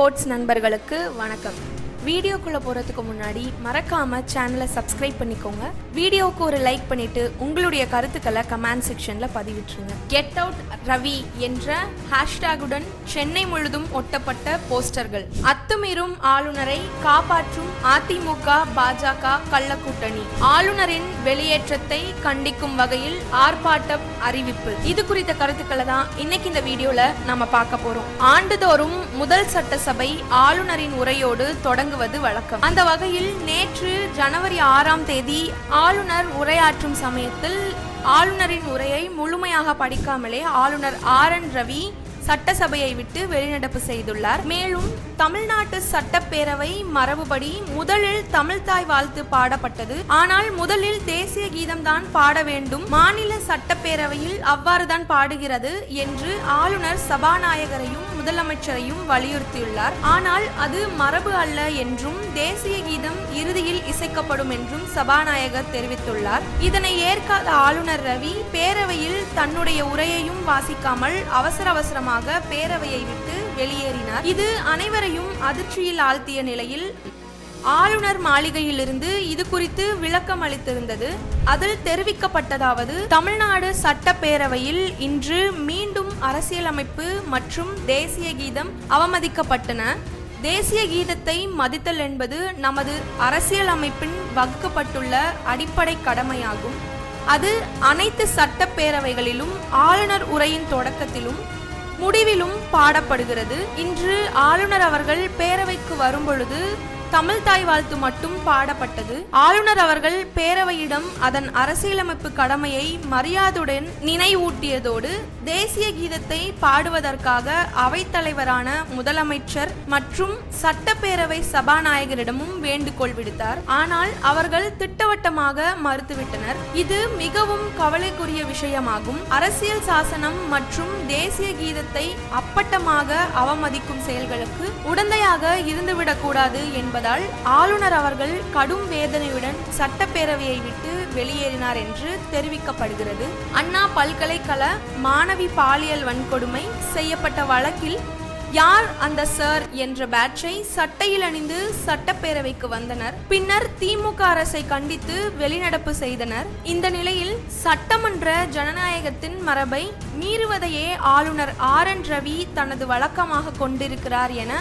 Sports நண்பர்களுக்கு வணக்கம். வீடியோக்குள்ள போறதுக்கு முன்னாடி மறக்காம சேனலை சப்ஸ்கிரைப் பண்ணிக்கோங்க. வீடியோவுக்கு ஒரு லைக் பண்ணிட்டு உங்களுடைய கருத்துக்களை கமெண்ட் செக்ஷன்ல பதிவிட்டுருங்க. கெட் அவுட் ரவி என்ற ஹேஷ்டேகுடன் சென்னை முழுதும் ஒட்டப்பட்ட போஸ்டர்கள். அத்துமீறும் ஆளுநரை காப்பாற்றும் அதிமுக பாஜக கள்ளக்கூட்டணி. ஆளுநரின் வெளியேற்றத்தை கண்டிக்கும் வகையில் ஆர்ப்பாட்டம் அறிவிப்பு. இது குறித்த கருத்துக்களை தான் இன்னைக்கு இந்த வீடியோல நம்ம பார்க்க போறோம். ஆண்டுதோறும் முதல் சட்டசபை ஆளுநரின் உரையோடு தொடங்குவது வழக்கம். அந்த வகையில் நேற்று ஜனவரி ஆறாம் தேதி ஆளுநர் உரையாற்றும் சமயத்தில் ஆளுநரின் உரையை முழுமையாக படிக்காமலே ஆளுநர் ஆர் என் ரவி சட்டசபையை விட்டு வெளிநடப்பு செய்துள்ளார். மேலும் தமிழ்நாட்டு சட்டப்பேரவை மரபுபடி முதலில் தமிழ்தாய் வாழ்த்து பாடப்பட்டது. ஆனால் முதலில் தேசிய கீதம் தான் பாட வேண்டும். மாநில சட்டப்பேரவையில் அவ்வாறுதான் பாடுகிறது என்று ஆளுநர் சபாநாயகரையும் முதலமைச்சரையும் வலியுறுத்தியுள்ளார். ஆனால் அது மரபு அல்ல என்றும் தேசிய கீதம் இறுதியில் இசைக்கப்படும் என்றும் சபாநாயகர் தெரிவித்துள்ளார். இதனை ஏற்காத ஆளுநர் ரவி பேரவையில் தன்னுடைய உரையையும் வாசிக்காமல் அவசர அவசரமாக பேரவையை விட்டு வெளியேறினார். இது அனைவரையும் அதிர்ச்சியில் ஆழ்த்திய நிலையில் ஆளுநர் மாளிகையிலிருந்து இது குறித்து விளக்கம் அளித்திருந்தது. அதில் தெரிவிக்கப்பட்டதாவது தமிழ்நாடு சட்டப்பேரவையில் இன்று மீண்டும் அரசியலமைப்பு மற்றும் தேசிய கீதம் அவமதிக்கப்பட்டன. தேசிய கீதத்தை மதித்தல் என்பது நமது அரசியலமைப்பின் வகுக்கப்பட்டுள்ள அடிப்படை கடமையாகும். அது அனைத்து சட்டப்பேரவைகளிலும் ஆளுநர் உரையின் தொடக்கத்திலும் முடிவிலும் பாடப்படுகிறது. இன்று ஆளுநர் அவர்கள் பேரவைக்கு வரும்பொழுது தமிழ் தாய் வாழ்த்து மட்டும் பாடப்பட்டது. ஆளுநர் அவர்கள் பேரவையிடம் அதன் அரசியலமைப்பு கடமையை மரியாதையுடன் நினைவூட்டியதோடு தேசிய கீதத்தை பாடுவதற்காக அவைத்தலைவரான முதலமைச்சர் மற்றும் சட்டப்பேரவை சபாநாயகரிடமும் வேண்டுகோள் விடுத்தார். ஆனால் அவர்கள் திட்டவட்டமாக மறுத்துவிட்டனர். இது மிகவும் கவலைக்குரிய விஷயமாகும். அரசியல் சாசனம் மற்றும் தேசிய கீதத்தை அப்பட்டமாக அவமதிக்கும் செயல்களுக்கு உடந்தையாக இருந்துவிடக்கூடாது என்பது என்பதால் ஆளுநர் அவர்கள் கடும் வேதனையுடன் சட்டப்பேரவையை விட்டு வெளியேறினார் என்று தெரிவிக்கப்படுகிறது. அண்ணா பல்கலைக்கழக மாணவி பாலியல் வன்கொடுமை செய்யப்பட்ட வழக்கில் யார் அந்த சார் என்ற பேட்சை சட்டையில் அணிந்து சட்டப்பேரவைக்கு வந்தனர். பின்னர் திமுக அரசை கண்டித்து வெளிநடப்பு செய்தனர். இந்த நிலையில் சட்டமன்ற ஜனநாயகத்தின் மரபை மீறுவதையே ஆளுநர் ஆர் என் ரவி தனது வழக்கமாக கொண்டிருக்கிறார் என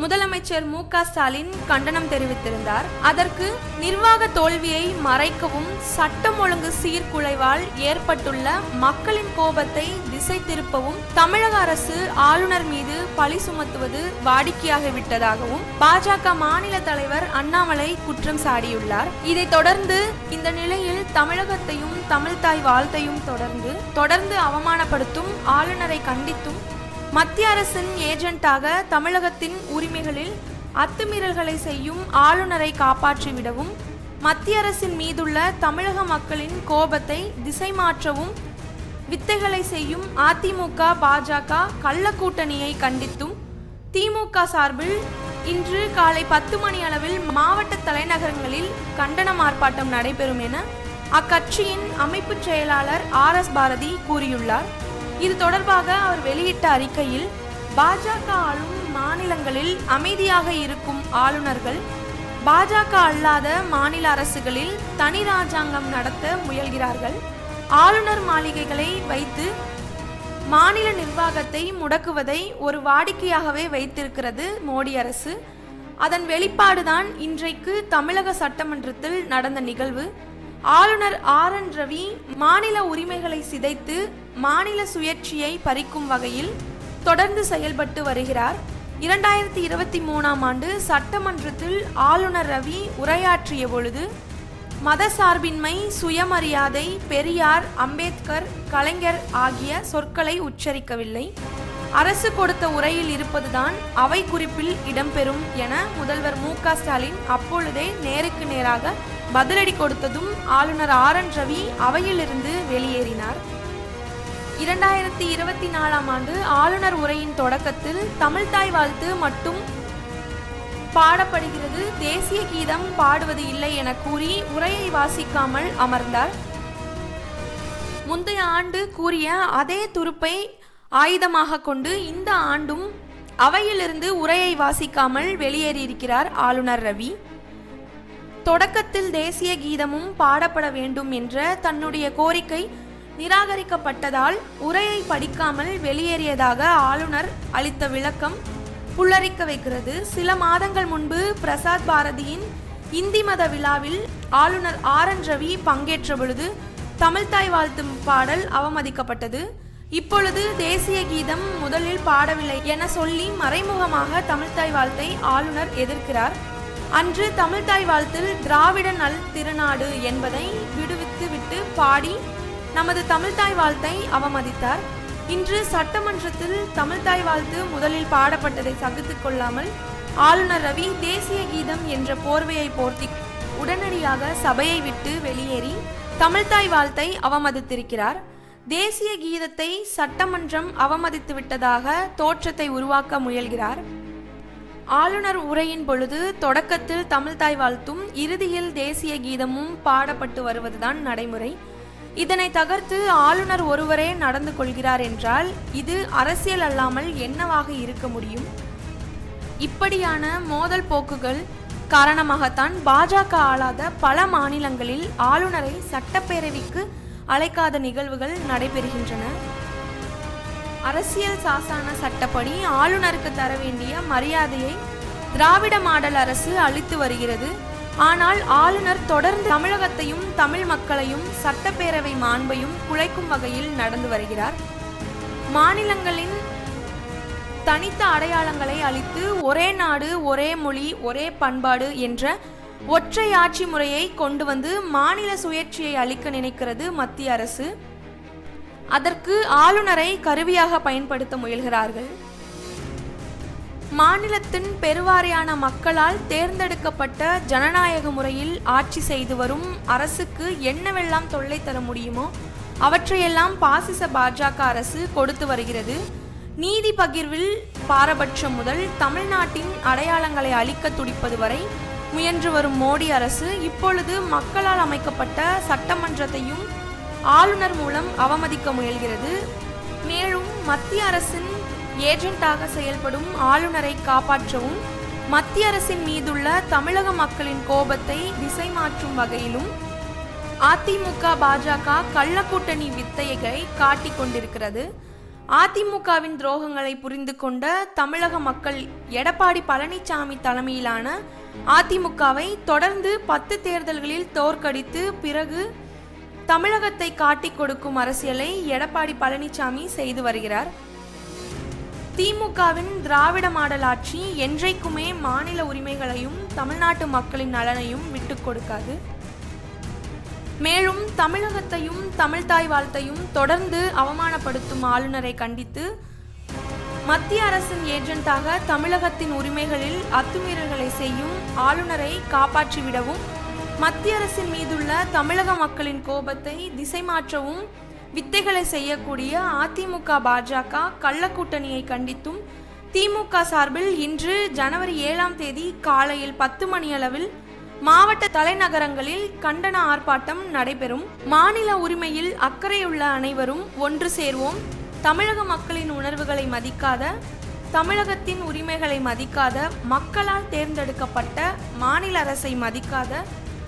முதலமைச்சர் மு க ஸ்டாலின் கண்டனம் தெரிவித்திருந்தார். அதற்கு நிர்வாக தோல்வியை மறைக்கவும் சட்டம் ஒழுங்கு சீர்குலைவால் ஏற்பட்டுள்ள மக்களின் கோபத்தை திசை திருப்பவும் தமிழக அரசு ஆளுநர் மீது பழி சுமத்துவது வாடிக்கையாகிவிட்டதாகவும் பாஜக மாநில தலைவர் அண்ணாமலை குற்றம் சாடியுள்ளார். இதைத் தொடர்ந்து இந்த நிலையில் தமிழகத்தையும் தமிழ்தாய் வாழ்த்தையும் தொடர்ந்து தொடர்ந்து அவமானப்படுத்தும் ஆளுநரை கண்டித்தும் மத்திய அரசின் ஏஜென்ட்டாக தமிழகத்தின் உரிமைகளில் அத்துமீறல்களை செய்யும் ஆளுநரை காப்பாற்றிவிடவும் மத்திய அரசின் மீதுள்ள தமிழக மக்களின் கோபத்தை திசை மாற்றவும் வித்தைகளை செய்யும் அதிமுக பாஜக கள்ள கூட்டணியை கண்டித்தும் திமுக சார்பில் இன்று காலை பத்து மணி அளவில் மாவட்ட தலைநகரங்களில் கண்டன ஆர்ப்பாட்டம் நடைபெறும் என அக்கட்சியின் அமைப்பு செயலாளர் ஆர் எஸ் பாரதி கூறியுள்ளார். இது தொடர்பாக அவர் வெளியிட்ட அறிக்கையில் பாஜக ஆளும் மாநிலங்களில் அமைதியாக இருக்கும் ஆளுநர்கள் பாஜக அல்லாத மாநில அரசுகளில் தனி ராஜாங்கம் நடத்த முயல்கிறார்கள். ஆளுநர் மாளிகைகளை வைத்து மாநில நிர்வாகத்தை முடக்குவதை ஒரு வாடிக்கையாகவே வைத்திருக்கிறது மோடி அரசு. அதன் வெளிப்பாடுதான் இன்றைக்கு தமிழக சட்டமன்றத்தில் நடந்த நிகழ்வு. ஆளுநர் ஆர் என் ரவி மாநில உரிமைகளை சிதைத்து மாநில சுயேட்சியை பறிக்கும் வகையில் தொடர்ந்து செயல்பட்டு வருகிறார். இரண்டாயிரத்தி இருபத்தி மூணாம் ஆண்டு சட்டமன்றத்தில் ஆளுநர் ரவி உரையாற்றிய பொழுது மதசார்பின்மை சுயமரியாதை பெரியார் அம்பேத்கர் கலைஞர் ஆகிய சொற்களை உச்சரிக்கவில்லை. அரசு கொடுத்த உரையில் இருப்பதுதான் அவை குறிப்பில் இடம்பெறும் என முதல்வர் மு க ஸ்டாலின் அப்பொழுதே நேருக்கு நேராக பதிலடி கொடுத்ததும் ஆளுநர் ஆர் என் ரவி அவையிலிருந்து வெளியேறினார். இரண்டாயிரத்தி இருபத்தி நாலாம் ஆண்டு ஆளுநர் உரையின் தொடக்கத்தில் தமிழ்தாய் வாழ்த்து மட்டும் பாடப்படுகிறது. தேசிய கீதம் பாடுவது இல்லை என கூறி உரையை வாசிக்காமல் அமர்ந்தார். முந்தைய ஆண்டு கூறிய அதே துருப்பை ஆயுதமாக கொண்டு இந்த ஆண்டும் அவையிலிருந்து உரையை வாசிக்காமல் வெளியேறியிருக்கிறார் ஆளுநர் ரவி. தொடக்கத்தில் தேசிய கீதமும் பாடப்பட வேண்டும் என்ற தன்னுடைய கோரிக்கை நிராகரிக்கப்பட்டதால் உரையை படிக்காமல் வெளியேறியதாக ஆளுநர் அளித்த விளக்கம் புல்லரிக்க வைக்கிறது. சில மாதங்கள் முன்பு பிரசாத் பாரதியின் இந்தி மத விழாவில் ஆளுநர் ஆர் என் ரவி பங்கேற்ற பொழுது தமிழ்தாய் வாழ்த்தும் பாடல் அவமதிக்கப்பட்டது. இப்பொழுது தேசிய கீதம் முதலில் பாடவில்லை என சொல்லி மறைமுகமாக தமிழ்தாய் வாழ்த்தை ஆளுநர் எதிர்க்கிறார். அன்று தமிழ்தாய் வாழ்த்தில் திராவிட நல் திருநாடு என்பதை விடுவித்து விட்டு பாடி நமது தமிழ்தாய் வாழ்த்தை அவமதித்தார். இன்று சட்டமன்றத்தில் தமிழ்தாய் வாழ்த்து முதலில் பாடப்பட்டதை சகித்துக் கொள்ளாமல் ஆளுநர் ரவி தேசிய கீதம் என்ற போர்வையை போர்த்தி உடனடியாக சபையை விட்டு வெளியேறி தமிழ்தாய் வாழ்த்தை அவமதித்திருக்கிறார். தேசிய கீதத்தை சட்டமன்றம் அவமதித்து விட்டதாக தோற்றத்தை உருவாக்க முயல்கிறார். ஆளுநர் உரையின் பொழுது தொடக்கத்தில் தமிழ்தாய் வாழ்த்தும் இறுதியில் தேசிய கீதமும் பாடப்பட்டு வருவதுதான் நடைமுறை. இதனை தகர்த்து ஆளுநர் ஒருவரே நடந்து கொள்கிறார் என்றால் இது அரசியல் அல்லாமல் என்னவாக இருக்க முடியும்? இப்படியான மோதல் போக்குகள் காரணமாகத்தான் பாஜக ஆளாத பல மாநிலங்களில் ஆளுநரை சட்டப்பேரவைக்கு அழைக்காத நிகழ்வுகள் நடைபெறுகின்றன. அரசியல் சாசன சட்டப்படி ஆளுநருக்கு தர வேண்டிய மரியாதையை திராவிட மாடல் அரசு அளித்து வருகிறது. ஆனால் ஆளுநர் தொடர்ந்து தமிழகத்தையும் தமிழ் மக்களையும் சட்டப்பேரவை மாண்பையும் குலைக்கும் வகையில் நடந்து வருகிறார். மாநிலங்களின் தனித்த அடையாளங்களை அளித்து ஒரே நாடு ஒரே மொழி ஒரே பண்பாடு என்ற ஒற்றை ஆட்சி முறையை கொண்டு வந்து மாநில சுயேட்சியை அளிக்க நினைக்கிறது மத்திய அரசு. அதற்கு ஆளுநரை கருவியாக பயன்படுத்த முயல்கிறார்கள். மாநிலத்தின் பெருவாரியான மக்களால் தேர்ந்தெடுக்கப்பட்ட ஜனநாயக முறையில் ஆட்சி செய்து வரும் அரசுக்கு என்னவெல்லாம் தொல்லை தர முடியுமோ அவற்றையெல்லாம் பாசிச பாஜக அரசு கொடுத்து வருகிறது. நீதி பகிர்வில் பாரபட்சம் முதல் தமிழ்நாட்டின் அடையாளங்களை அழிக்க துடிப்பது வரை முயன்று வரும் மோடி அரசு இப்பொழுது மக்களால் அமைக்கப்பட்ட சட்டமன்றத்தையும் ஆளுநர் மூலம் அவமதிக்க முயல்கிறது. மேலும் மத்திய அரசின் ஏஜென்ட்டாக செயல்படும் ஆளுநரை காப்பாற்றவும் மத்திய அரசின் மீதுள்ள தமிழக மக்களின் கோபத்தை திசை மாற்றும் வகையிலும் அதிமுக பாஜக கள்ளக்கூட்டணி வித்தையை காட்டிக் கொண்டிருக்கிறது. அதிமுகவின் துரோகங்களை புரிந்து கொண்ட தமிழக மக்கள் எடப்பாடி பழனிசாமி தலைமையிலான அதிமுகவை தொடர்ந்து பத்து தேர்தல்களில் தோற்கடித்து பிறகு தமிழகத்தை காட்டிக் கொடுக்கும் அரசியலை எடப்பாடி பழனிசாமி செய்து வருகிறார். திமுகவின் திராவிட மாடல் ஆட்சி என்றைக்குமே மாநில உரிமைகளையும் தமிழ்நாட்டு மக்களின் நலனையும் விட்டுக் கொடுக்காது. மேலும் தமிழகத்தையும் தமிழ்தாய் வாழ்த்தையும் தொடர்ந்து அவமானப்படுத்தும் ஆளுநரை கண்டித்து மத்திய அரசின் ஏஜென்ட்டாக தமிழகத்தின் உரிமைகளில் அத்துமீறல்களை செய்யும் ஆளுநரை காப்பாற்றிவிடவும் மத்திய அரசின் மீதுள்ள தமிழக மக்களின் கோபத்தை திசை மாற்றவும் வித்தைகளை செய்யக்கூடிய அதிமுக பாஜக கள்ளக்கூட்டணியை கண்டித்தும் திமுக சார்பில் இன்று ஜனவரி ஏழாம் தேதி காலையில் பத்து மணியளவில் மாவட்ட தலைநகரங்களில் கண்டன ஆர்ப்பாட்டம் நடைபெறும். மாநில உரிமையில் அக்கறையுள்ள அனைவரும் ஒன்று சேர்வோம். தமிழக மக்களின் உணர்வுகளை மதிக்காத தமிழகத்தின் உரிமைகளை மதிக்காத மக்களால் தேர்ந்தெடுக்கப்பட்ட மாநில அரசை மதிக்காத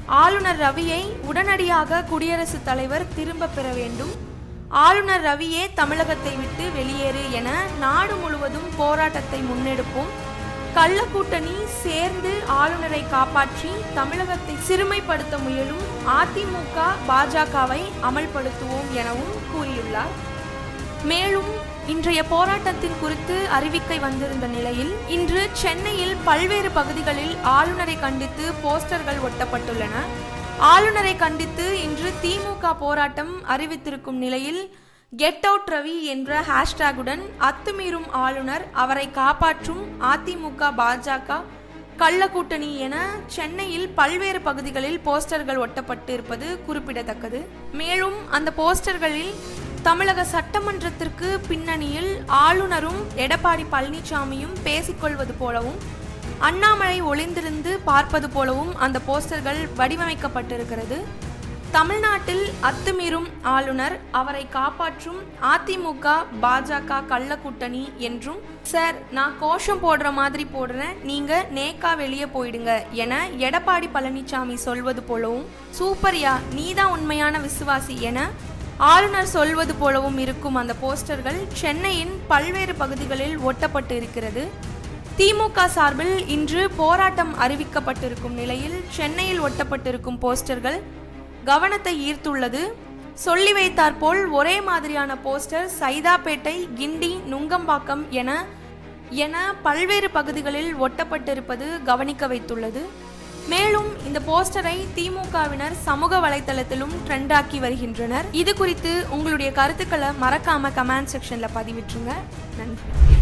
ஆளுநர் ரவியை உடனடியாக குடியரசுத் தலைவர் திரும்ப பெற வேண்டும். ஆளுநர் ரவியே தமிழகத்தை விட்டு வெளியேறு என நாடு முழுவதும் போராட்டத்தை முன்னெடுப்போம். கள்ள கூட்டணி சேர்ந்து ஆளுநரை காப்பாற்றி தமிழகத்தை சிறுமைப்படுத்த முயலும் அதிமுக பாஜகவை அமல்படுத்துவோம் எனவும் கூறியுள்ளார். மேலும் இன்றைய போராட்டத்தின் குறித்து அறிவிக்கை வந்திருந்த நிலையில் இன்று சென்னையில் பல்வேறு பகுதிகளில் ஆளுநரை கண்டித்து போஸ்டர்கள் ஒட்டப்பட்டுள்ளன. ஆளுநரை கண்டித்து இன்று திமுக போராட்டம் அறிவித்திருக்கும் நிலையில் கெட் அவுட் ரவி என்ற ஹேஷ்டேகுடன் அத்துமீறும் ஆளுநர் அவரை காப்பாற்றும் அதிமுக பாஜக கள்ளக்கூட்டணி என சென்னையில் பல்வேறு பகுதிகளில் போஸ்டர்கள் ஒட்டப்பட்டு இருப்பது குறிப்பிடத்தக்கது. மேலும் அந்த போஸ்டர்களில் தமிழக சட்டமன்றத்திற்கு பின்னணியில் ஆளுநரும் எடப்பாடி பழனிசாமியும் பேசிக்கொள்வது போலவும் அண்ணாமலை ஒளிந்திருந்து பார்ப்பது போலவும் அந்த போஸ்டர்கள் வடிவமைக்கப்பட்டிருக்கிறது. தமிழ்நாட்டில் அத்துமீறும் ஆளுநர் அவரை காப்பாற்றும் அதிமுக பாஜக கள்ள கூட்டணி என்றும் சார் நான் கோஷம் போடுற மாதிரி போடுறேன். நீங்க நேக்கா வெளியே போயிடுங்க என எடப்பாடி பழனிசாமி சொல்வது போலவும் சூப்பர்யா நீதான் உண்மையான விசுவாசி என ஆளுநர் சொல்வது போலவும் இருக்கும் அந்த போஸ்டர்கள் சென்னையின் பல்வேறு பகுதிகளில் ஒட்டப்பட்டு இருக்கிறது திமுக சார்பில் இன்று போராட்டம் அறிவிக்கப்பட்டிருக்கும் நிலையில் சென்னையில் ஒட்டப்பட்டிருக்கும் போஸ்டர்கள் கவனத்தை ஈர்த்துள்ளது. சொல்லி வைத்தாற்போல் ஒரே மாதிரியான போஸ்டர் சைதாப்பேட்டை கிண்டி நுங்கம்பாக்கம் என என பல்வேறு பகுதிகளில் ஒட்டப்பட்டிருப்பது கவனிக்க வைத்துள்ளது. மேலும் இந்த போஸ்டரை திமுகவினர் சமூக வலைத்தளத்திலும் ட்ரெண்டாக்கி வருகின்றனர். இது குறித்து உங்களுடைய கருத்துக்களை மறக்காம கமெண்ட் செக்ஷன்ல பதிவிட்டுருங்க. நன்றி.